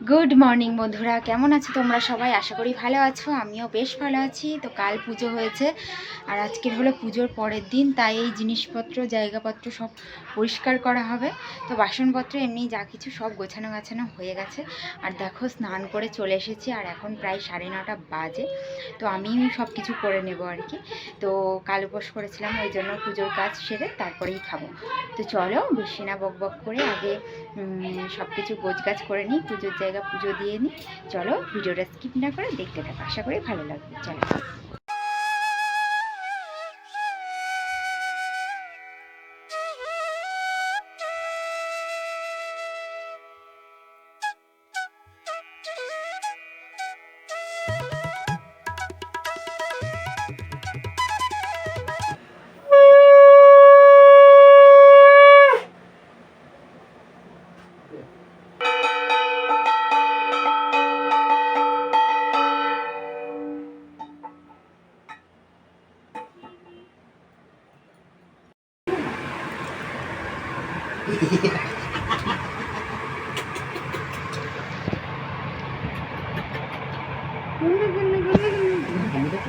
Good morning বন্ধুরা। কেমন আছো তোমরা সবাই? আশা করি ভালো আছো, আমিও বেশ ভালো আছি। তো কাল পুজো হয়েছে, আর আজকের হলো পুজোর পরের দিন, তাই এই জিনিসপত্র, জায়গাপত্র সব পরিষ্কার করা হবে। তো বাসনপত্র এমনি যা কিছু সব গোছানো গাছানো হয়ে গেছে। আর দেখো, স্নান করে চলে এসেছি, আর এখন প্রায় সাড়ে নটা বাজে। তো আমি সব কিছু করে নেব আর কি। তো কাল উপোস করেছিলাম, ওই জন্য পুজোর কাজ সেরে তারপরেই খাব। তো চলো, বেশি না বক বক করে আগে সব কিছু গোছ গাছ করে নিই, পুজোর জায়গা পুজো দিয়ে নিই। চলো ভিডিওটা স্কিপ না করে দেখতে থাকো। আশা করি ভালো লাগবে। চলো।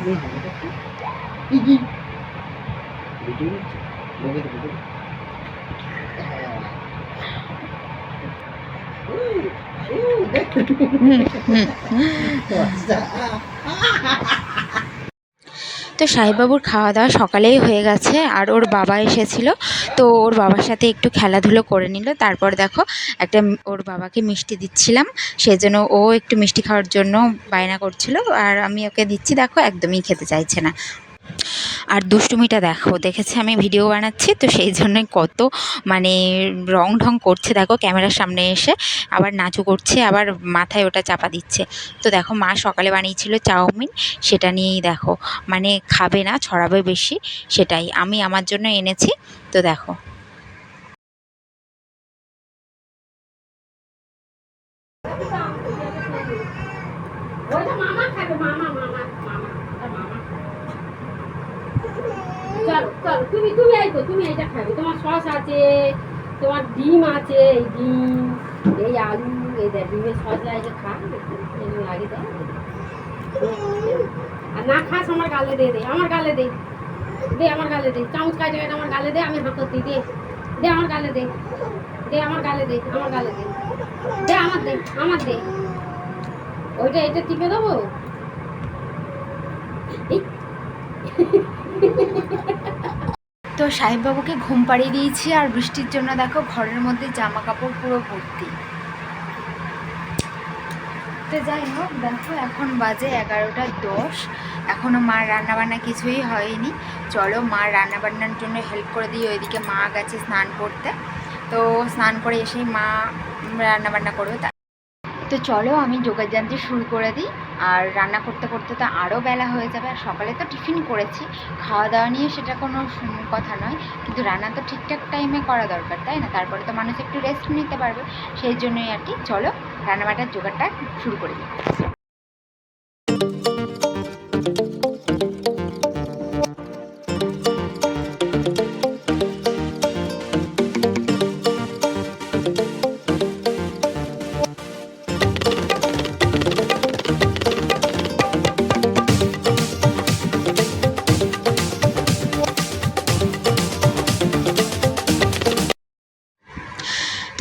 Gigi. Gigi. Gigi. Gigi. Ooh, ooh, তো সাহেববাবুর খাওয়া দাওয়া সকালেই হয়ে গেছে আর ওর বাবা এসেছিল। তো ওর বাবার সাথে একটু খেলাধুলো করে নিল। তারপর দেখো একটা ওর বাবাকে মিষ্টি দিচ্ছিলাম। সেজন্য ও একটু মিষ্টি খাওয়ার জন্য বায়না করছিল। আর আমি ওকে দিচ্ছি, দেখো একদমই খেতে চাইছে না। আর দুষ্টুমিটা দেখো, দেখেছে আমি ভিডিও বানাচ্ছি, তো সেই জন্য কত মানে রং ঢং করছে, দেখো ক্যামেরার সামনে এসে আবার নাচু করছে, আবার মাথায় ওটা চাপা দিচ্ছে। তো দেখো মা সকালে বানিয়েছিল চাউমিন, সেটা নিয়েই দেখো মানে খাবে না, ছড়াবে বেশি, সেটাই। আমি আমার জন্য এনেছি, তো দেখো ওইটা মামা খাবে মামা মামা মামা ওটা মামা চলো চলো তুমি তুমি এই তো তুমি এটা খাবে তোমার সস আছে তোমার ডিম আছে, এই ডিম, এই আলু, এই দেয় ডিমের সস লাগে খা লাগে দেখ আর না খাস, আমার গালে দে দে, আমার গালে দে। দে, আমার গালে দে। চামচ কাটে কাটে আমার গালে দে, আমি হাত করতে দে। দে, আমার গালে দে। দে, আমার গালে দে, আমার গালে দে। দে, আমার দে আমার দে। ওইটা, এটা টিপে দেবো এই, তো সাহেববাবুকে ঘুম পাড়িয়ে দিয়েছি আর বৃষ্টির জন্য দেখো ঘরের মধ্যে জামা কাপড় পুরো ভর্তি। তো যাই হোক দেখো এখন বাজে এগারোটা দশ। এখনও মার রান্নাবান্না কিছুই হয়নি। চলো মার রান্নাবান্নার জন্য হেল্প করে দিই, ওইদিকে মা গেছে স্নান করতে। তো স্নান করে এসেই মা রান্নাবান্না করবে। তা তো চলো আমি যোগাযান্ত্রে শুরু করে দিই। আর রান্না করতে করতে তো আরও বেলা হয়ে যাবে। আর সকালে তো টিফিন করেছি। খাওয়া দাওয়া নিয়ে সেটা কোনো কথা নয়। কিন্তু রান্না তো ঠিকঠাক টাইমে করা দরকার, তাই না? তারপরে তো মানুষ একটু রেস্ট নিতে পারবে। সেই জন্যই আর কি। চলো রান্নাবাটার জোগাড়টা শুরু করে দিই।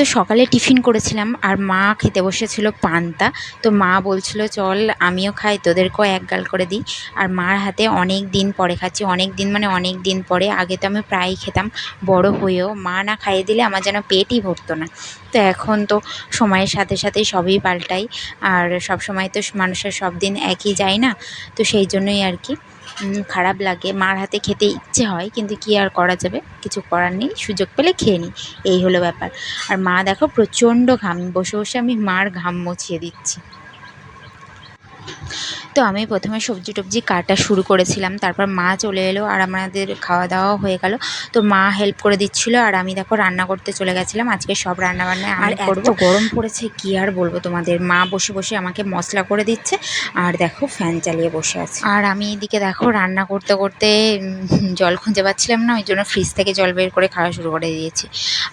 সকালে টিফিন করেছিলাম আর মা খেতে বসেছিল পান্তা। তো মা বলছিল, চল আমিও খাই, তোদেরকেও এক গাল করে দিই। আর মার হাতে অনেক দিন পরে খাচ্ছি, অনেক দিন মানে অনেক দিন পরে। আগে তো আমি প্রায়ই খেতাম, বড় হয়েও। মা না খাইয়ে দিলে আমার যেন পেটই ভরতো না। তো এখন তো সময়ের সাথে সাথে সবই পাল্টাই। আর সব সময় তো মানুষের সব দিন একই যায় না। তো সেই জন্যই আর কি। খারাপ লাগে। মার হাতে খেতে ইচ্ছে হয়, কিন্তু কি আর করা যাবে? কিছু করার নেই, সুযোগ পেলে খেয়ে নিই এই হলো ব্যাপার। আর মা দেখো প্রচণ্ড ঘাম, বসে বসে আমি মার ঘাম মুছিয়ে দিচ্ছি। তো আমি প্রথমে সবজি টবজি কাটা শুরু করেছিলাম তারপর মা চলে এলো আর আমাদের খাওয়া দাওয়া হয়ে গেল। তো মা হেল্প করে দিচ্ছিল আর আমি দেখো রান্না করতে চলে গেছিলাম আজকে সব রান্না বান্না আর করব। গরম পড়েছে কি আর বলব তোমাদের? মা বসে বসে আমাকে মশলা করে দিচ্ছে আর দেখো ফ্যান চালিয়ে বসে আছে। আর আমি এদিকে দেখো রান্না করতে করতে জল খুঁজে পাচ্ছিলাম না ওই জন্য ফ্রিজ থেকে জল বের করে খাওয়া শুরু করে দিয়েছি।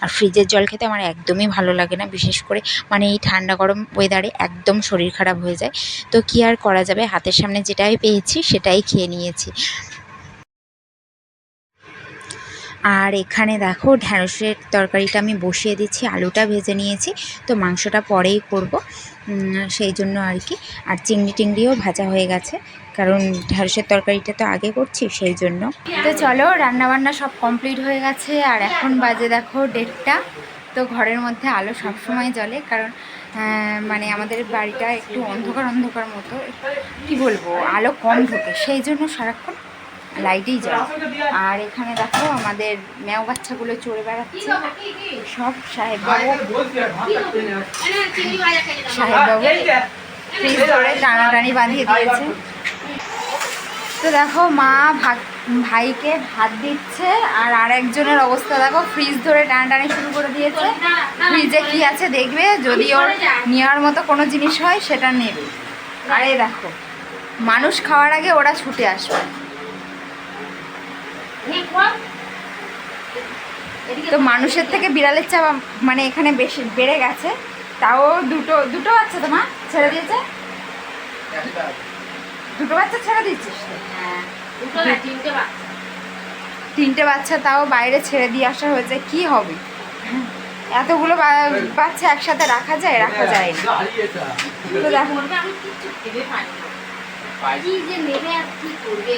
আর ফ্রিজের জল খেতে আমার একদমই ভালো লাগে না বিশেষ করে মানে এই ঠান্ডা গরম ওয়েদারে একদম শরীর খারাপ হয়ে যায়। তো কি আর করা যাবে? হাতের সামনে যেটাই পেয়েছি, সেটাই খেয়ে নিয়েছি। আর এখানে দেখো ঢ্যাঁড়সের তরকারিটা আমি বসিয়ে দিচ্ছি, আলুটা ভেজে নিয়েছি, তো মাংসটা পরেই করব। সেই জন্য আর কি। আর চিংড়ি টিংড়িও ভাজা হয়ে গেছে, কারণ ঢ্যাঁড়সের তরকারিটা তো আগে করছি, সেই জন্য। তো চলো, রান্নাবান্না সব কমপ্লিট হয়ে গেছে, আর এখন বাজে দেখো ডেটটা তো ঘরের মধ্যে আলো সবসময় জ্বলে, কারণ মানে আমাদের বাড়িটা একটু অন্ধকার অন্ধকার মতো। কি বলব আলো কম ঢোকে সেই জন্য সারাক্ষণ লাইটেই যায়। আর এখানে দেখো আমাদের মেও বাচ্চাগুলো চড়ে বেড়াচ্ছে। সব সাহেব বাবু সাহেব বাবু ফ্রিজ ধরে টানাটানি বাঁধিয়ে দিয়েছে। তো দেখো মা ভাইকে ভাত দিচ্ছে আর আরেকজনের অবস্থা, দেখো ফ্রিজ ধরে টানাটানি শুরু করে দিয়েছে। ফ্রিজে কি আছে দেখবে? যদি ওর নেওয়ার মতো কোনো জিনিস হয়, সেটা নেবে। আর দেখো, মানুষ খাওয়ার আগে ওরা ছুটে আসবে। তো মানুষের থেকে বিড়ালের চাপ মানে এখানে বেশি বেড়ে গেছে। তাও দুটো দুটো বাচ্চা তো মা? ছেড়ে দিয়েছে? দুটো বাচ্চা ছেড়ে দিচ্ছিস তিনটে বাচ্চা। তাও বাইরে ছেড়ে দিয়ে আসা হয়েছে কি হবে? এতগুলো বা- বাচ্চা একসাথে রাখা যায় রাখা যায় না। তো দেখো কি যে নেবে আর কি করবে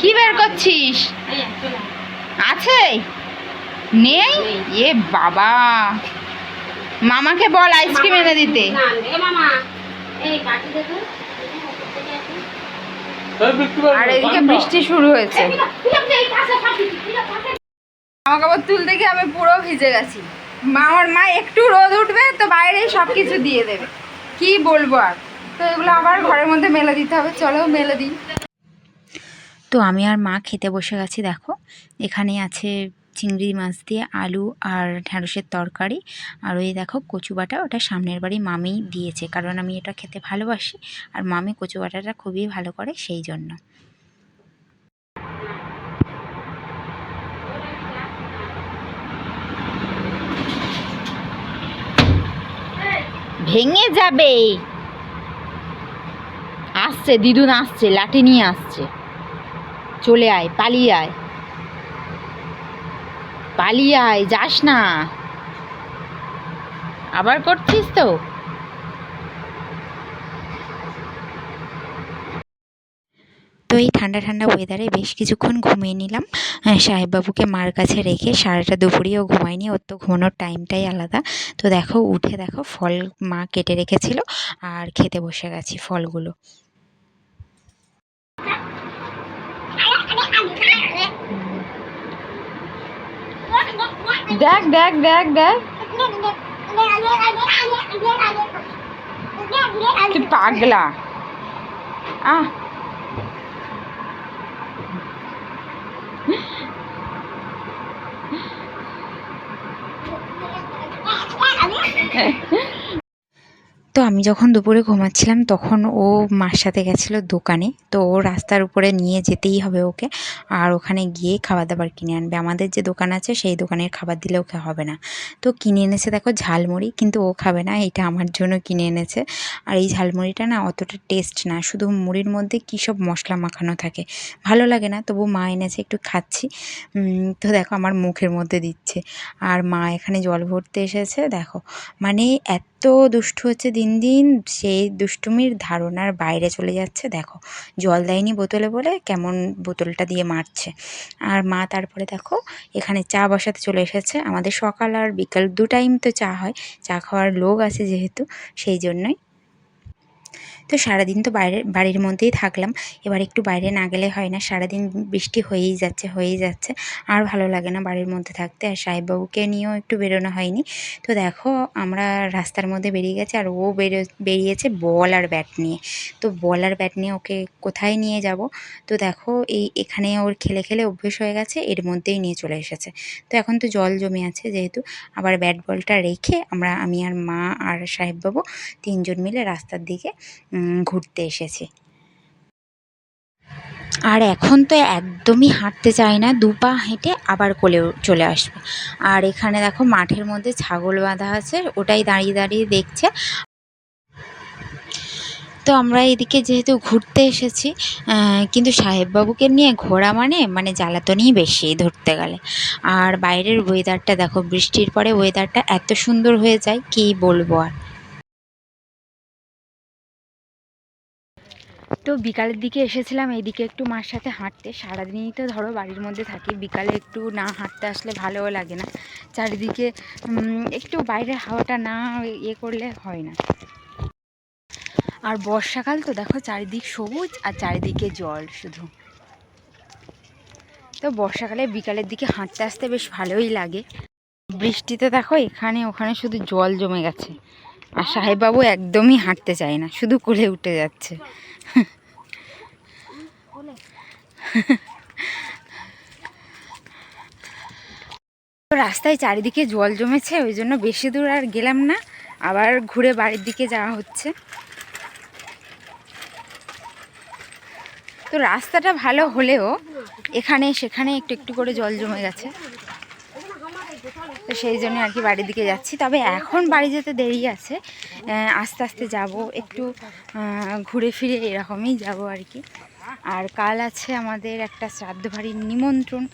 কি বের করছিস। আছে? নেই। এ বাবা! মামাকে বল আইসক্রিম এনে দিতে। না, এ মামা এই কাটি দে তো। আর এদিকে বৃষ্টি শুরু হয়েছে। জামা কাপড় তুলতে গিয়ে আমি পুরো ভিজে গেছি। মা আমার মা একটু রোদ উঠবে তো বাইরেই সব কিছু দিয়ে দেবে। কি বলব আর? তো এগুলো আবার ঘরের মধ্যে মেলে দিতে হবে। চলো মেলে দিই। তো আমি আর মা খেতে বসে গেছি দেখো। এখানে আছে চিংড়ি মাছ দিয়ে আলু আর ঢ্যাঁড়সের তরকারি। আর ওই দেখো কচু বাটা ওটা সামনের বাড়ি মামি দিয়েছে, কারণ আমি এটা খেতে ভালোবাসি আর মামি কচু বাটাটা খুবই ভালো করে সেই জন্য। ভেঙে যাবে। আসছে, দিদুন আসছে, লাঠি নিয়ে আসছে। চলে আয়, পালিয়ে আয়। পালিয়ে আয় যাস না। আবার করছিস তো? তো এই ঠান্ডা ঠান্ডা ওয়েদারে বেশ কিছুক্ষণ ঘুমিয়ে নিলাম। সাহেববাবুকে মার কাছে রেখে সারাটা দুপুরেও ঘুমায়নি, ওর তো ঘুমানোর টাইমটাই আলাদা। তো দেখো, উঠে দেখো, ফল মা কেটে রেখেছিল, আর খেতে বসে গেছি ফলগুলো। দেখ দেখ দেখ দেখ তুই পাগলা আহ তো আমি যখন দুপুরে ঘুমাচ্ছিলাম, তখন ও মার সাথে গেছিল দোকানে। তো ও রাস্তার উপরে নিয়ে যেতেই হবে ওকে। আর ওখানে গিয়ে খাবার দাবার কিনে আনবে। আমাদের যে দোকান আছে, সেই দোকানের খাবার দিলে ওকে হবে না। তো কিনে এনেছে দেখো ঝালমুড়ি, কিন্তু ও খাবে না, এটা আমার জন্য কিনে এনেছে। আর এই ঝালমুড়িটা না অতটা টেস্ট না, শুধু মুড়ির মধ্যে কী সব মশলা মাখানো থাকে। ভালো লাগে না, তবু মা এনেছে, একটু খাচ্ছি। তো দেখো আমার মুখের মধ্যে দিচ্ছে। আর মা এখানে জল ভরতে এসেছে, দেখো। মানে এত দুষ্টু হচ্ছে দিন দিন, সেই দুষ্টুমির ধারণার বাইরে চলে যাচ্ছে। দেখো, জল দেয়নি বোতলে বলে কেমন বোতলটা দিয়ে মারছে। আর মা তারপরে দেখো, এখানে চা বসাতে চলে এসেছে। আমাদের সকাল আর বিকাল দু টাইম তো চা হয়। চা খাওয়ার লোক আছে যেহেতু, সেই জন্যই তো সারাদিন তো বাইরে, বাড়ির মধ্যেই থাকলাম। এবার একটু বাইরে না গেলে হয় না। সারাদিন বৃষ্টি হয়েই যাচ্ছে হয়েই যাচ্ছে। আর ভালো লাগে না বাড়ির মধ্যে থাকতে। আর সাহেববাবুকে নিয়েও একটু বেরোনো হয়নি। তো দেখো, আমরা রাস্তার মধ্যে বেরিয়ে গেছি। আর ও বেরো, বেরিয়েছে বল আর ব্যাট নিয়ে। তো বল আর ব্যাট নিয়ে ওকে কোথায় নিয়ে যাব? তো দেখো, এই এখানে ওর খেলে খেলে অভ্যেস হয়ে গেছে। এর মধ্যেই নিয়ে চলে এসেছে। তো এখন তো জল জমে আছে যেহেতু। আবার ব্যাট বলটা রেখে আমরা, আমি আর মা আর সাহেববাবু তিনজন মিলে রাস্তার দিকে ঘুরতে এসেছি। আর এখন তো একদমই হাঁটতে চায় না, দু পা হেঁটে আবার কোলে চলে আসবে। আর এখানে দেখো মাঠের মধ্যে ছাগল বাঁধা আছে, ওটাই দাঁড়িয়ে দাঁড়িয়ে দেখছে। তো আমরা এদিকে যেহেতু ঘুরতে এসেছি কিন্তু সাহেববাবুকে নিয়ে ঘোরা মানে মানে জ্বালাতনই বেশি ধরতে গেলে। আর বাইরের ওয়েদারটা দেখো, বৃষ্টির পরে ওয়েদারটা এত সুন্দর হয়ে যায়, কী বলব আর। তো বিকালের দিকে এসেছিলাম, এইদিকে একটু মার সাথে হাঁটতে। সারাদিনই তো ধরো বাড়ির মধ্যে থাকি, বিকালে একটু না হাঁটতে আসলে ভালোও লাগে না। চারিদিকে একটু বাইরের হাওয়াটা না ইয়ে করলে হয় না। আর বর্ষাকাল তো দেখো চারিদিক সবুজ আর চারিদিকে জল শুধু। তো বর্ষাকালে বিকালের দিকে হাঁটতে আসতে বেশ ভালোই লাগে। বৃষ্টিতে দেখো এখানে ওখানে শুধু জল জমে গেছে। আর সাহেববাবু একদমই হাঁটতে চায় না, শুধু কোলে উঠে যাচ্ছে। রাস্তায় চারিদিকে জল জমেছে, ওই জন্য বেশি দূর আর গেলাম না। আবার ঘুরে বাড়ির দিকে যাওয়া হচ্ছে। তো রাস্তাটা ভালো হলেও এখানে সেখানে একটু একটু করে জল জমে গেছে। তো সেই জন্য আর কি বাড়ির দিকে যাচ্ছি। তবে এখন বাড়ি যেতে দেরি আছে। আস্তে আস্তে যাব, একটু ঘুরে ফিরে এরকমই যাব আর কি। আর কাল আছে আমাদের একটা শ্রাদ্ধ বাড়ির নিমন্ত্রণ,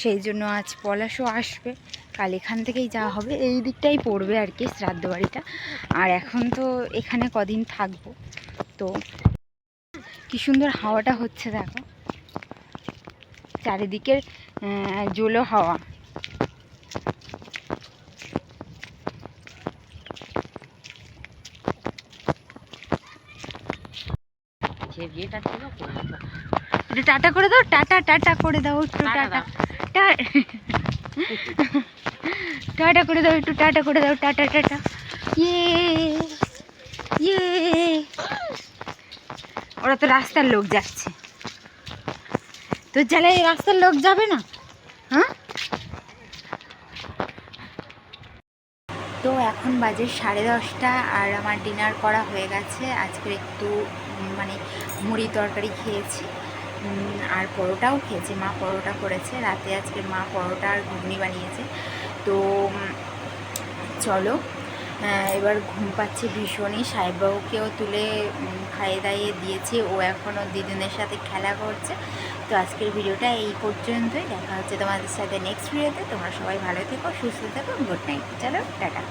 সেই জন্য আজ পলাশও আসবে। কাল এখান থেকেই যাওয়া হবে, এই দিকটাই পড়বে আর কি শ্রাদ্ধ বাড়িটা। আর এখন তো এখানে কদিন থাকব, তো কি সুন্দর হাওয়াটা হচ্ছে দেখো। চারিদিকের জোলো হাওয়া। একটু টাটা করে দাও টাটা টাটা করে দাও একটু টাটা। টা- টাটা। করে দাও একটু টাটা করে দাও টাটা টাটা। ইয়ে ইয়ে। ওরা তো রাস্তার লোক যাচ্ছে। তো জ্বালায় রাস্তার লোক যাবে না? হ্যাঁ? তো এখন বাজে সাড়ে দশটা আর আমার ডিনার করা হয়ে গেছে। আজকে একটু মানে মুড়ি তরকারি খেয়েছি। আর পরোটাও খেয়েছে। মা পরোটা করেছে। রাতে আজকে মা পরোটা আর ঘুগনি বানিয়েছে। তো চলো এবার ঘুম পাচ্ছে ভীষণই। সাহেববাবুকেও তুলে খাইয়ে দাইয়ে দিয়েছি। ও এখনও দিদিনের সাথে খেলা করছে। তো আজকের ভিডিওটা এই পর্যন্তই। দেখা হচ্ছে তোমাদের সাথে নেক্সট ভিডিওতে তোমরা সবাই ভালো থেকো, সুস্থ থেকো গুড নাইট চলো, টাটা।